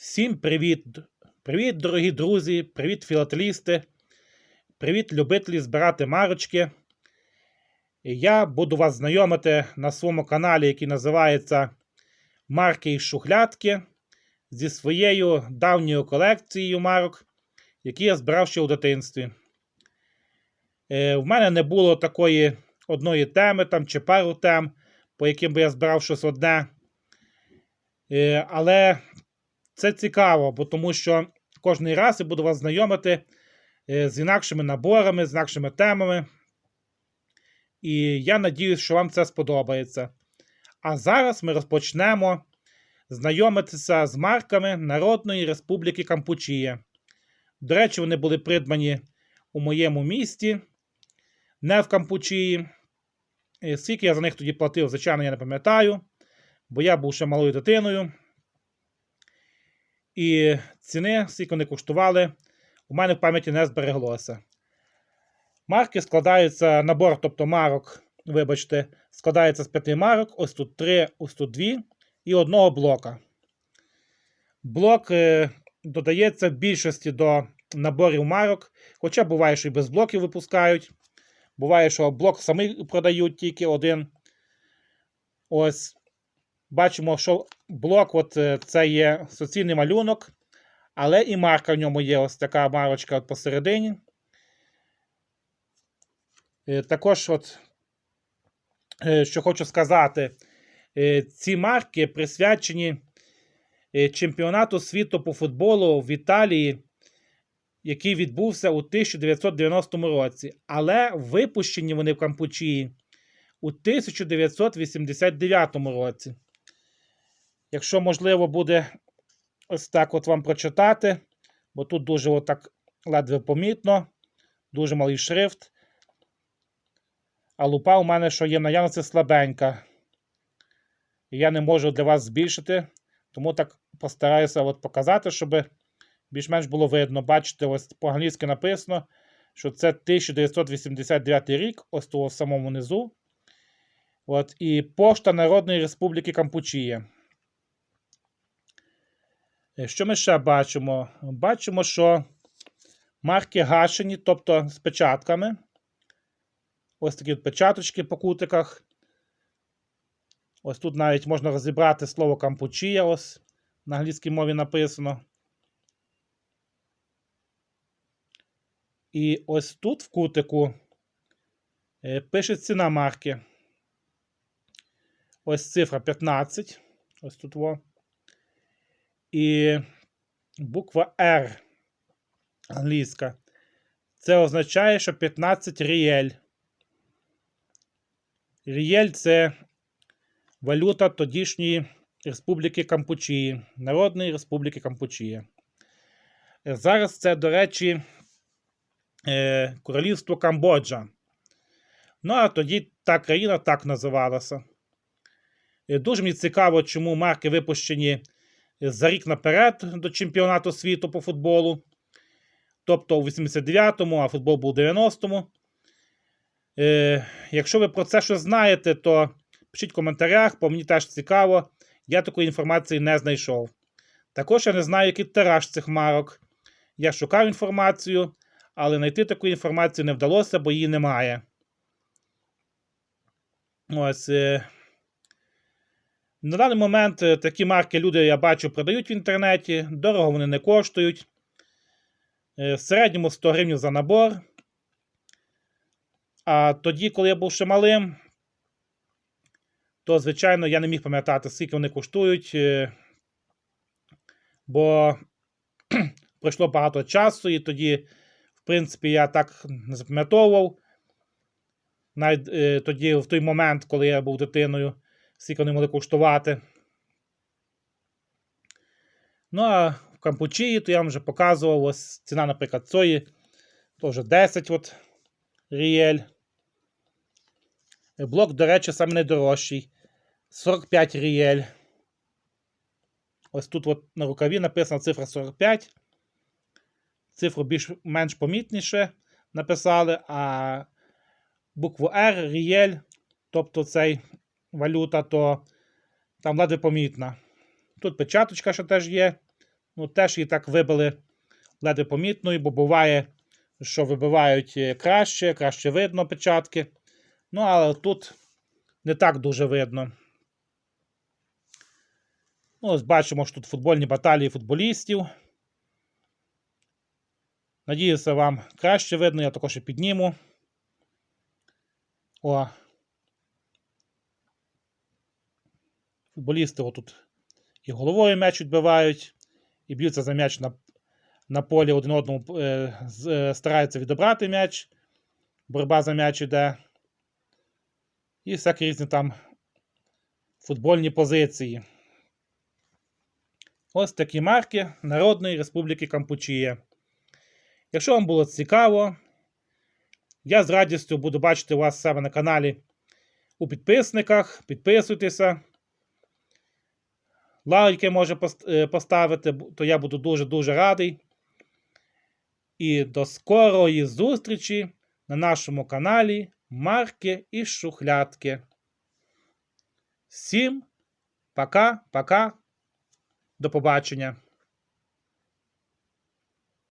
Всім привіт! Привіт, дорогі друзі! Привіт, філателісти! Привіт, любителі збирати марочки! Я буду вас знайомити на своєму каналі, який називається Марки і Шухлядки, зі своєю давньою колекцією марок, які я збирав ще у дитинстві. Е, В мене не було такої одної теми там, чи пару тем, по яким би я збирав щось одне. Е, Але це цікаво, бо тому що кожний раз я буду вас знайомити е, з інакшими наборами, з інакшими темами. І я надіюсь, що вам це сподобається. А зараз ми розпочнемо знайомитися з марками Народної Республіки Кампучія. До речі, вони були придбані у моєму місті, не в Кампучії. Е, Скільки я за них тоді платив, звичайно, я не пам'ятаю, бо я був ще малою дитиною. І ціни, скільки вони коштували, у мене в пам'яті не збереглося. Марки складаються, набор, тобто марок, вибачте, складається з п'яти марок, ось тут три, ось тут дві і одного блока. Блок е, додається в більшості до наборів марок, хоча буває, що і без блоків випускають. Буває, що блок самі продають тільки один. Ось. Бачимо, що блок от, е, це є суцільний малюнок, але і марка в ньому є ось така марочка от посередині. Е, Також, от, е, що хочу сказати, ці марки присвячені чемпіонату світу по футболу в Італії, який відбувся у 1990 році. Але випущені вони в Кампучії у 1989 році. Якщо можливо буде ось так от вам прочитати, бо тут дуже отак ледве помітно, дуже малий шрифт. А лупа у мене, що є в наявності слабенька. І я не можу для вас збільшити, тому так постараюся от показати, щоб більш-менш було видно. Бачите, ось по-англійськи написано, що це 1989 рік, ось тут в самому низу. От, І Пошта Народної Республіки Кампучія. Е, Що ми ще бачимо? Бачимо, що марки гашені, тобто з печатками. Ось такі от печаточки по кутиках. Ось тут навіть можна розібрати слово кампучія, ось на англійській мові написано. І ось тут в кутику е, пише ціна марки. Ось цифра 15. Ось тут во. І буква R англійська. Це означає, що 15 рієль. Рієль це валюта тодішньої Республіки Кампучії, Народної Республіки Кампучія. Зараз це, до речі, е, Королівство Камбоджа. Ну, а тоді та країна так називалася. Е, Дуже мені цікаво, чому марки випущені за рік наперед до чемпіонату світу по футболу. Тобто у 89-му, а футбол був у 90-му. Е, Якщо ви про це щось знаєте, то пишіть в коментарях, бо мені теж цікаво. Я такої інформації не знайшов. Також я не знаю, який тираж цих марок. Я шукав інформацію, але знайти таку інформацію не вдалося, бо її немає. Ось. Е, на даний момент е, такі марки люди, я бачу, продають в інтернеті. Дорого вони не коштують. Е, В середньому 100 гривень за набор. А тоді, коли я був ще малим, то, звичайно, я не міг пам'ятати, скільки вони коштують. е, Бо пройшло багато часу, і тоді, в принципі, я так не запам'ятовував. Навіть тоді, в той момент, коли я був дитиною, скільки вони могли коштувати. Ну, а в Кампучії, то я вам вже показував ось ціна, наприклад, то вже 10 от рієль. Блок, до речі, саме найдорожчий. 45 рієль. Ось тут от на рукаві написана цифра 45. Цифру більш-менш помітніше написали, а букву R рієль, тобто цей валюта, то там ледве помітна. Тут печаточка ще теж є. Ну, теж її так вибили ледве помітною, бо буває, що вибивають е, краще, краще видно печатки. Ну, але тут не так дуже видно. Ну, ось бачимо, що тут футбольні баталії футболістів. Надіюся, вам краще видно, я також і підніму. О. Футболісти отут і головою м'яч відбивають, і б'ються за м'яч на, на полі один одному е, е, стараються відібрати м'яч. Боротьба за м'яч іде. І всякі різні там футбольні позиції. Ось такі марки Народної Республіки Кампучія. Якщо вам було цікаво, я з радістю буду бачити вас себе на каналі у підписниках. Підписуйтеся. Лайки може е, поставити, то я буду дуже-дуже радий. І до скорої зустрічі на нашому каналі Марки і Шухлядки. Всім пока-пока. До побачення.